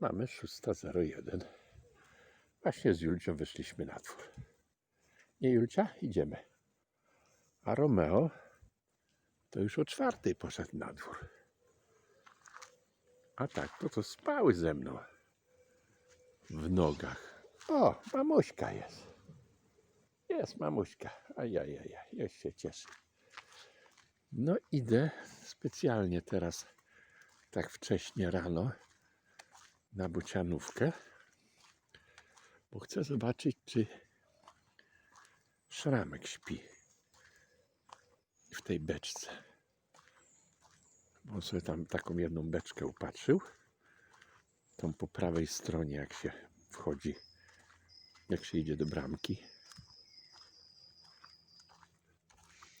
Mamy 6.01. Właśnie z Julcią wyszliśmy na dwór. Nie Julcia? Idziemy. A Romeo to już o czwartej poszedł na dwór. A tak, to to spały ze mną w nogach. O, mamuśka jest. Jest mamuśka. Ajajaj, już się cieszę. No idę specjalnie teraz, tak wcześnie rano, na bocianówkę, bo chcę zobaczyć, czy szramek śpi w tej beczce. On sobie tam taką jedną beczkę upatrzył, tą po prawej stronie, jak się wchodzi, jak się idzie do bramki.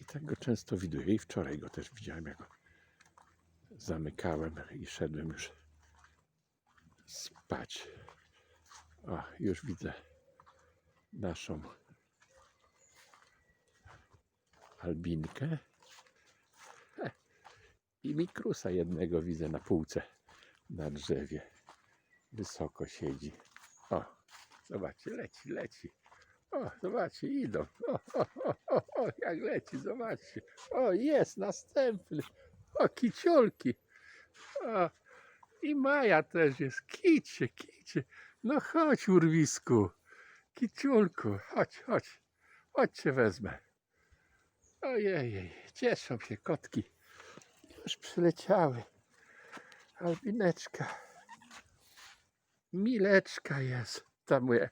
I tak go często widuję. I wczoraj go też widziałem, jak go zamykałem i szedłem już spać. O, już widzę naszą albinkę. He, I mikrusa jednego widzę na półce na drzewie. Wysoko siedzi. O, zobaczcie, leci, leci. O, zobaczcie, idą. O, o, o, o, o, jak leci, zobaczcie. O, jest następny. O, kiciolki. O, i Maja też jest. Kicie, kicie. No chodź, urwisku. Kiciulku, chodź, chodź. Chodź cię wezmę. Ojej, cieszą się kotki. Już przyleciały. Albineczka. Mileczka jest. Tam moja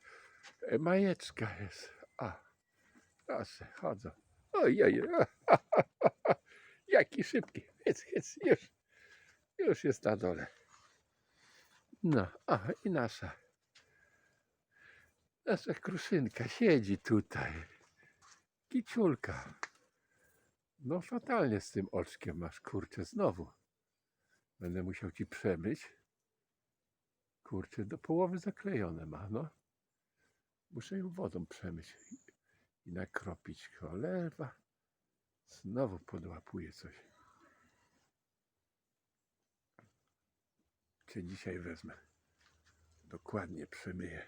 e, majeczka jest. O, proszę, chodzą. Ojej, jaki szybki. Hyc, hyc, już. Już jest na dole. No, o, i nasza. Nasza kruszynka siedzi tutaj. Kiciulka. No fatalnie z tym oczkiem masz, kurczę, znowu. Będę musiał ci przemyć. Kurczę, do połowy zaklejone ma, no. Muszę ją wodą przemyć i nakropić. Cholera. Znowu podłapuje coś. Cię dzisiaj wezmę. Dokładnie przemyję.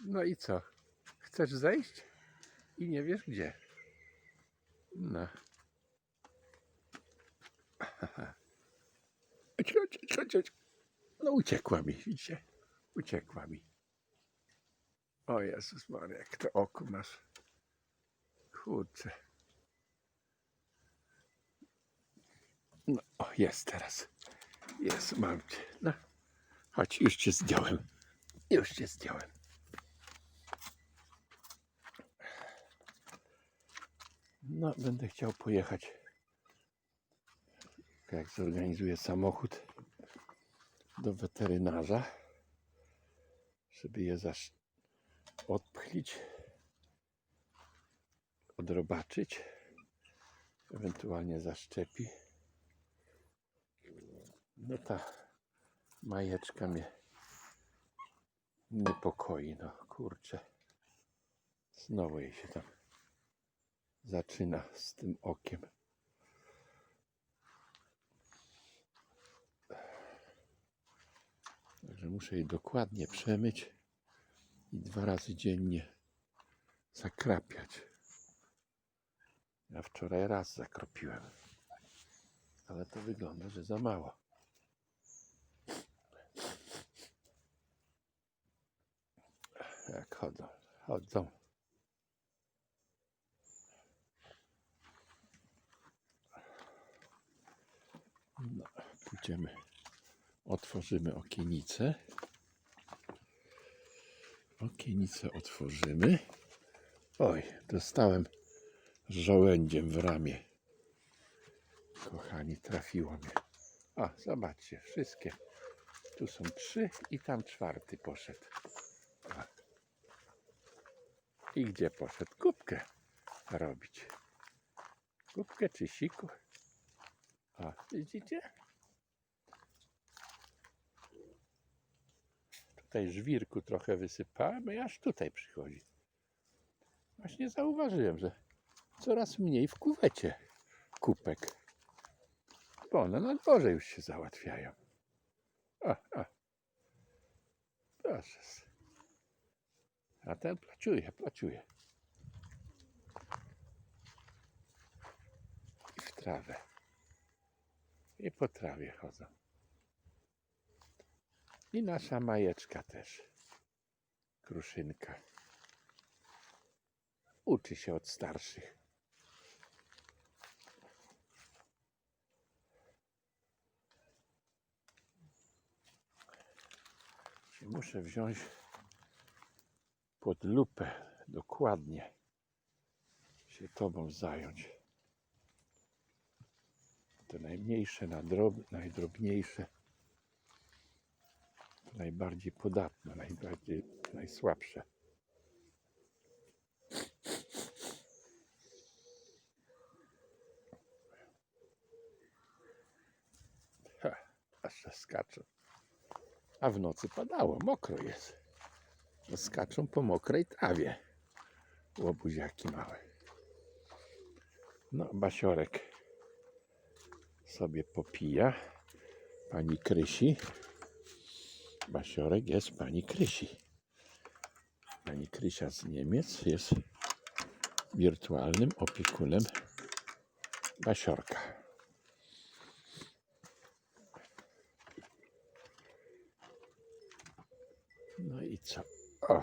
No i co? Chcesz zejść? I nie wiesz gdzie. No. Chodź, chodź, chodź. No uciekła mi, widzicie? Uciekła mi. O Jezus Maria, jak to oko masz. Kurczę. No, o, jest teraz. Jest, mam cię. No, chodź, już cię zdjąłem. Już cię zdjąłem. No, będę chciał pojechać. Jak zorganizuję samochód do weterynarza, żeby je zasz... odpchlić, odrobaczyć, ewentualnie zaszczepi. No ta majeczka mnie niepokoi, no kurczę. Znowu jej się tam zaczyna z tym okiem. Także muszę jej dokładnie przemyć i dwa razy dziennie zakrapiać. Ja wczoraj raz zakropiłem, ale to wygląda, że za mało. Jak chodzą, chodzą. No, pójdziemy, otworzymy okienicę. Okienicę otworzymy. Oj, dostałem żołędziem w ramię. Kochani, trafiło mnie. O, zobaczcie, wszystkie. Tu są trzy i tam czwarty poszedł. O. I gdzie poszedł? Kubkę robić. Kubkę czy siku? O, widzicie? Tutaj żwirku trochę wysypałem i aż tutaj przychodzi. Właśnie zauważyłem, że coraz mniej w kuwecie kupek. Bo one na dworze już się załatwiają. O, o. Proszę. A ten placiuje, placiuje. I w trawę. I po trawie chodzą. I nasza majeczka też. Kruszynka. Uczy się od starszych. Muszę wziąć pod lupę dokładnie się tobą zająć. Te najmniejsze, na drob, najdrobniejsze, najbardziej podatne, najbardziej, najsłabsze. Ha, aż się skaczą. A w nocy padało, mokro jest. Skaczą po mokrej trawie. Łobuziaki małe. No, Basiorek sobie popija. Pani Krysi. Basiorek jest pani Krysi. Pani Krysia z Niemiec jest wirtualnym opiekunem Basiorka. No i co? O!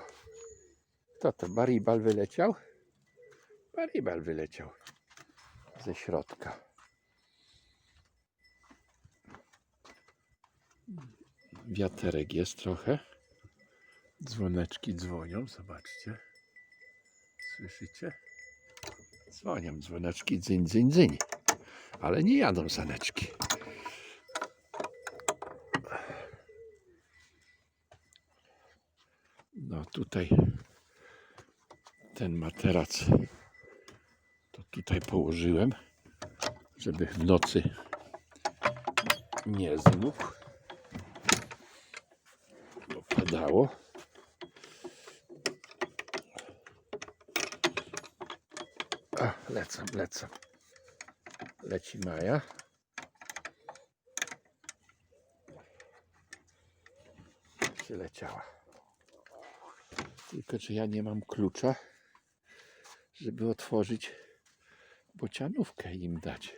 Kto to? Baribal wyleciał? Baribal wyleciał ze środka. Wiaterek jest trochę. Dzwoneczki dzwonią, zobaczcie. Słyszycie? Dzwonią dzwoneczki, dzyń, dzyń, dzyń. Ale nie jadą saneczki. No tutaj ten materac to tutaj położyłem, żeby w nocy nie zmógł. Bo padało. A, lecą, lecą. Leci Maja. Przyleciała. Tylko, że ja nie mam klucza, żeby otworzyć bocianówkę im dać.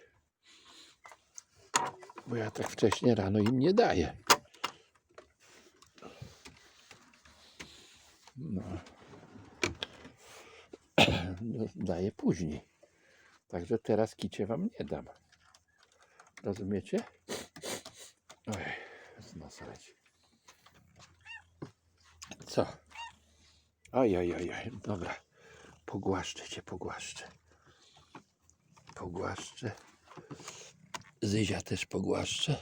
Bo ja tak wcześnie rano im nie daję. No. no daję później. Także teraz kicie wam nie dam. Rozumiecie? Oj, z nosa leci. Co? Oj. Dobra. Pogłaszczę cię, pogłaszczę. Pogłaszczę. Zyzia też pogłaszczę.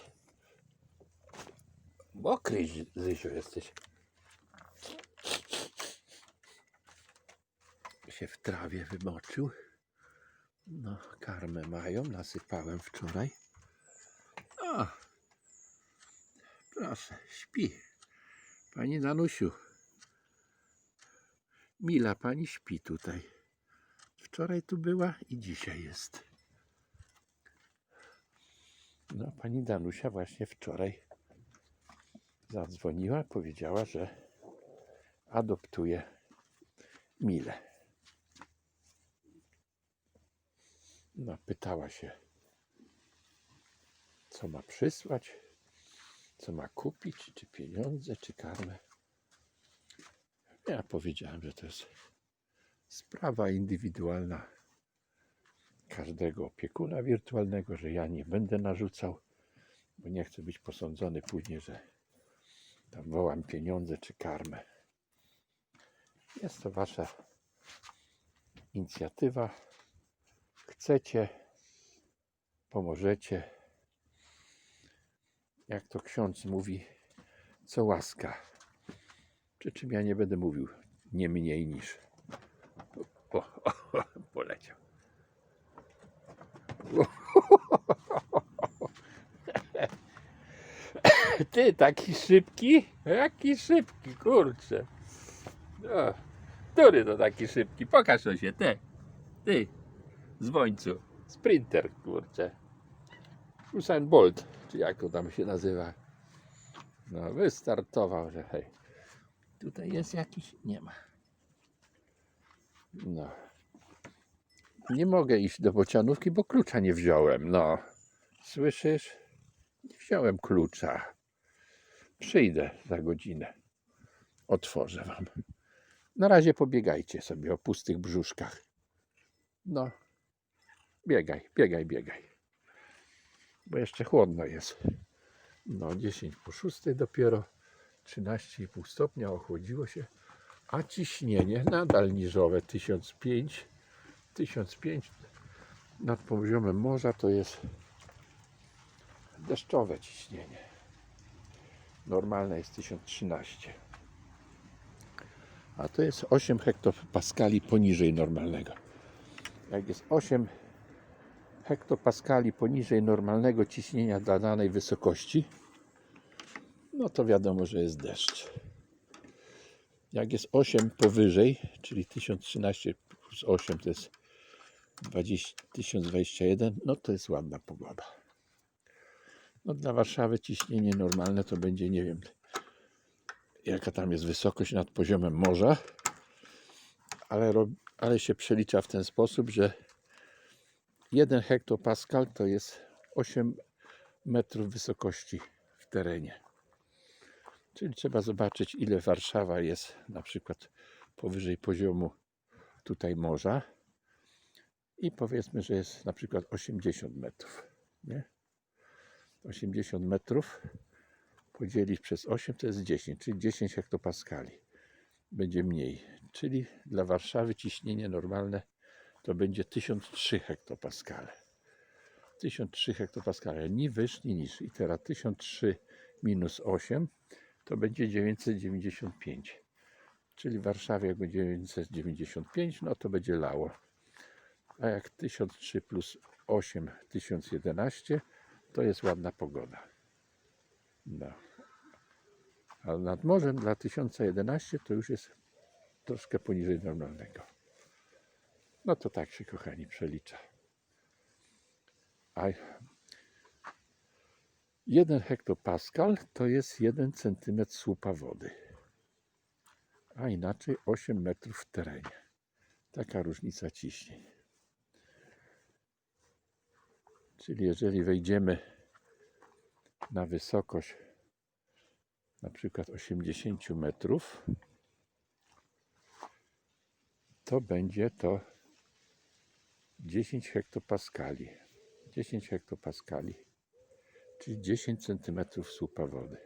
Mokry, Zy- Zyziu, jesteś. Się w trawie wymoczył. No, karmę mają, nasypałem wczoraj. O, proszę, śpi. Pani Danusiu. Mila pani śpi tutaj. Wczoraj tu była i dzisiaj jest. No, pani Danusia właśnie wczoraj zadzwoniła, powiedziała, że adoptuje Milę. No, pytała się, co ma przysłać, co ma kupić, czy pieniądze, czy karmę. Ja powiedziałem, że to jest sprawa indywidualna każdego opiekuna wirtualnego, że ja nie będę narzucał, bo nie chcę być posądzony później, że tam wołam pieniądze czy karmę. Jest to wasza inicjatywa. Chcecie, pomożecie. Jak to ksiądz mówi, co łaska. Przy czym ja nie będę mówił nie mniej niż. O, o, o, poleciał. Ty taki szybki? Jaki szybki, kurczę. O, który to taki szybki? Pokaż to się, ty. Ty, dzwońcu. Sprinter, kurczę. Usain Bolt, czy jak to tam się nazywa. No, wystartował, że hej. Tutaj jest jakiś? Nie ma. No. Nie mogę iść do bocianówki, bo klucza nie wziąłem. No. Słyszysz? Nie wziąłem klucza. Przyjdę za godzinę. Otworzę wam. Na razie pobiegajcie sobie o pustych brzuszkach. No. Biegaj, biegaj, biegaj. Bo jeszcze chłodno jest. No, 10 po 6 dopiero. 13,5 stopnia ochłodziło się. A ciśnienie nadal niżowe 1005. 1005 nad poziomem morza to jest deszczowe ciśnienie. Normalne jest 1013. A to jest 8 hektopaskali poniżej normalnego. Jak jest 8 hektopaskali poniżej normalnego ciśnienia dla danej wysokości, no to wiadomo, że jest deszcz. Jak jest 8 powyżej, czyli 1013 plus 8 to jest 20, 1021, no to jest ładna pogoda. No dla Warszawy ciśnienie normalne to będzie, nie wiem, jaka tam jest wysokość nad poziomem morza, ale, ale się przelicza w ten sposób, że 1 hektopaskal to jest 8 metrów wysokości w terenie. Czyli trzeba zobaczyć, ile Warszawa jest na przykład powyżej poziomu tutaj morza i powiedzmy, że jest na przykład 80 metrów. Nie? 80 metrów podzielić przez 8 to jest 10, czyli 10 hektopaskali. Będzie mniej. Czyli dla Warszawy ciśnienie normalne to będzie 1003 hektopaskale. 1003 hektopaskale, ni wyższy, ni niższy. I teraz 1003 minus 8 to będzie 995. Czyli w Warszawie jak będzie 995, no to będzie lało. A jak 1003 plus 8, 1011, to jest ładna pogoda. No. A nad morzem dla 1011 to już jest troszkę poniżej normalnego. No to tak się, kochani, przelicza. A 1 hektopaskal to jest 1 cm słupa wody. A inaczej 8 metrów w terenie. Taka różnica ciśnień. Czyli jeżeli wejdziemy na wysokość na przykład 80 metrów, to będzie to 10 hektopaskali. 10 hektopaskali, czyli 10 cm słupa wody.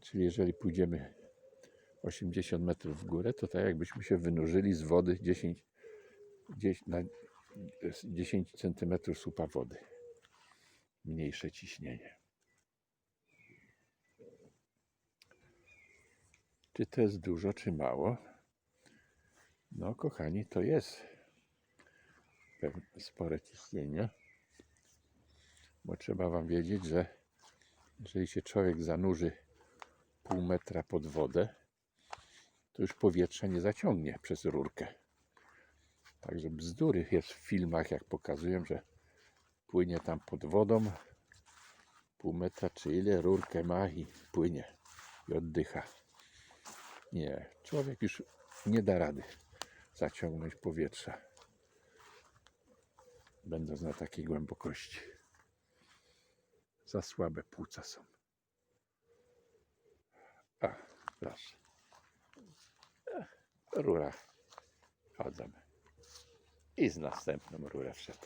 Czyli jeżeli pójdziemy 80 metrów w górę, to tak jakbyśmy się wynurzyli z wody 10, 10, na 10 cm słupa wody. Mniejsze ciśnienie. Czy to jest dużo, czy mało? No, kochani, to jest spore ciśnienie, bo trzeba Wam wiedzieć, że jeżeli się człowiek zanurzy pół metra pod wodę, to już powietrze nie zaciągnie przez rurkę. Także bzdury jest w filmach, jak pokazują, że płynie tam pod wodą pół metra czy ile, rurkę ma i płynie i oddycha. Nie, człowiek już nie da rady zaciągnąć powietrza, będąc na takiej głębokości. Za słabe płuca są. A, proszę. Rura. Chodzimy. I z następną rurę wszedł.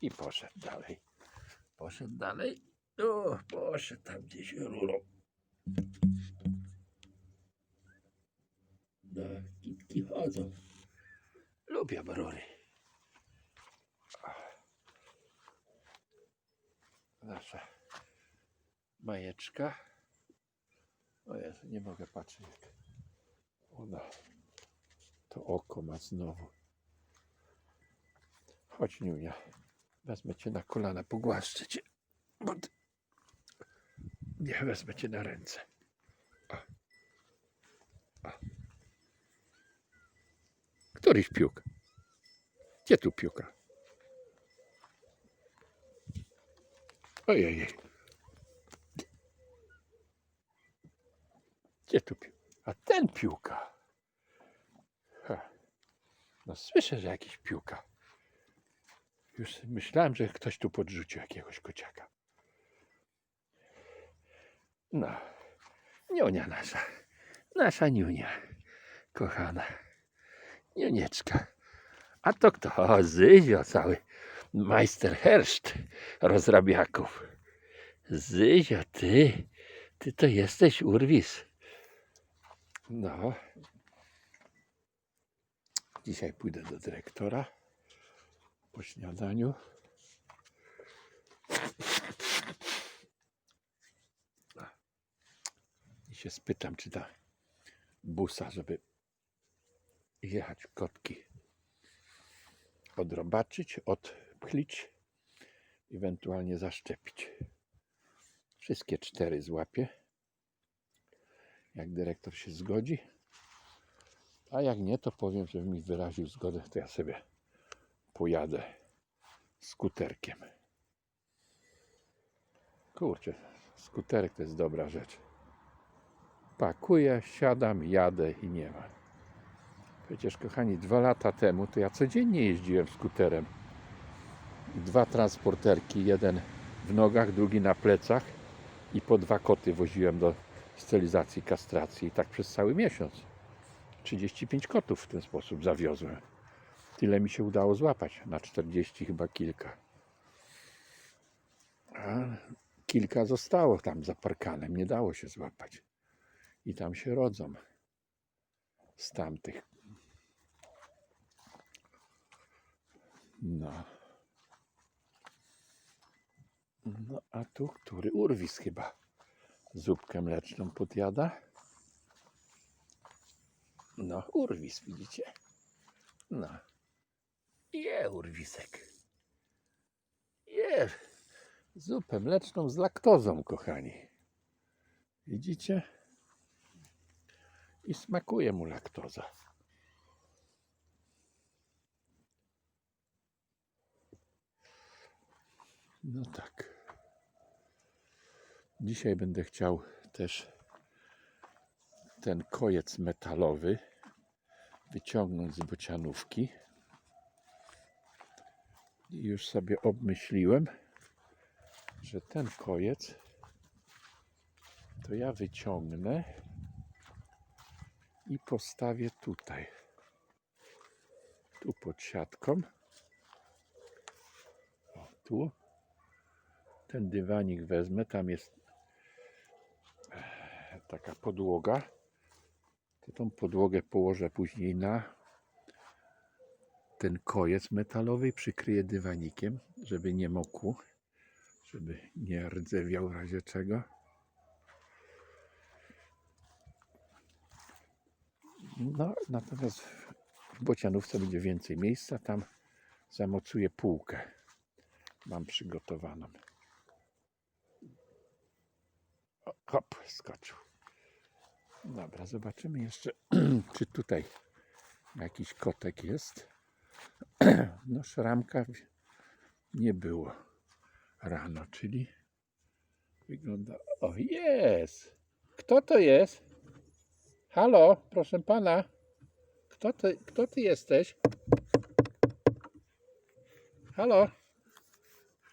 I poszedł dalej. Poszedł dalej. O, poszedł tam gdzieś rurą. No, kitki chodzą. Lubię rury. Nasza majeczka. O Jezu, nie mogę patrzeć jak ona to oko ma znowu. Chodź Niunia. Wezmę cię na kolana, pogłaszczę cię. Nie, wezmę cię na ręce. Któryś piłk? Gdzie tu piłka? Ojej. Gdzie tu piłka? A ten piłka. No słyszę, że jakiś piłka. Już myślałem, że ktoś tu podrzucił jakiegoś kociaka. No, niunia nasza. Nasza niunia. Kochana. Niunieczka. A to kto? O, Zyzio cały. Majster herszt rozrabiaków. Zyzio, ty. Ty to jesteś urwis. No. Dzisiaj pójdę do dyrektora po śniadaniu. I się spytam, czy da busa, żeby jechać kotki odrobaczyć, odpchlić, ewentualnie zaszczepić. Wszystkie cztery złapię. Jak dyrektor się zgodzi. A jak nie, to powiem, żeby mi wyraził zgodę, to ja sobie pojadę skuterkiem. Kurczę, skuterek to jest dobra rzecz. Pakuję, siadam, jadę i nie ma. Przecież, kochani, dwa lata temu to ja codziennie jeździłem skuterem. Dwa transporterki, jeden w nogach, drugi na plecach i po dwa koty woziłem do stylizacji, kastracji i tak przez cały miesiąc. 35 kotów w ten sposób zawiozłem. Tyle mi się udało złapać, na 40 chyba kilka. A kilka zostało tam za parkanem, nie dało się złapać. I tam się rodzą z tamtych. No. No a tu który urwis chyba zupkę mleczną podjada. No, urwis, widzicie? No. Je, urwisek. Je. Zupę mleczną z laktozą, kochani. Widzicie? I smakuje mu laktoza. No tak. Dzisiaj będę chciał też ten kojec metalowy wyciągnąć z bocianówki. I już sobie obmyśliłem, że ten kojec to ja wyciągnę i postawię tutaj. Tu pod siatką. O, tu. Ten dywanik wezmę. Tam jest taka podłoga. To tą podłogę położę później na ten kojec metalowy i przykryję dywanikiem, żeby nie mokł, żeby nie rdzewiał w razie czego. No, natomiast w bocianówce będzie więcej miejsca. Tam zamocuję półkę. Mam przygotowaną. O, hop, skoczył. Dobra, zobaczymy jeszcze, czy tutaj jakiś kotek jest. No, szramka nie było rano, czyli wygląda. O, jest! Kto to jest? Halo, proszę pana. Kto ty, kto ty jesteś? Halo?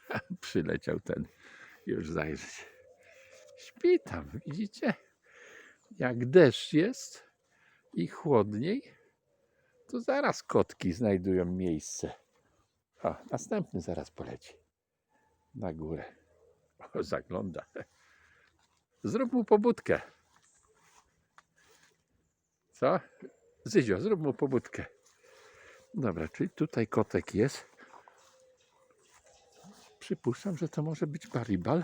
Przyleciał ten już zajrzeć. Śpi tam, widzicie? Jak deszcz jest i chłodniej, to zaraz kotki znajdują miejsce. O, następny zaraz poleci na górę. O, zagląda. Zrób mu pobudkę. Co? Zyzio, zrób mu pobudkę. Dobra, czyli tutaj kotek jest. Przypuszczam, że to może być baribal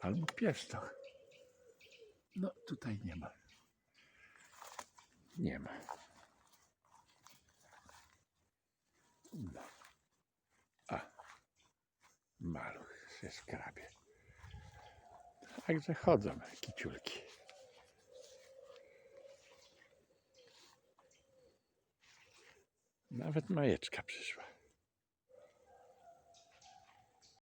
albo pieszczoch. No, tutaj nie ma. Nie ma. No. A. Maluch się skrabie. Także chodzą kiciulki. Nawet majeczka przyszła.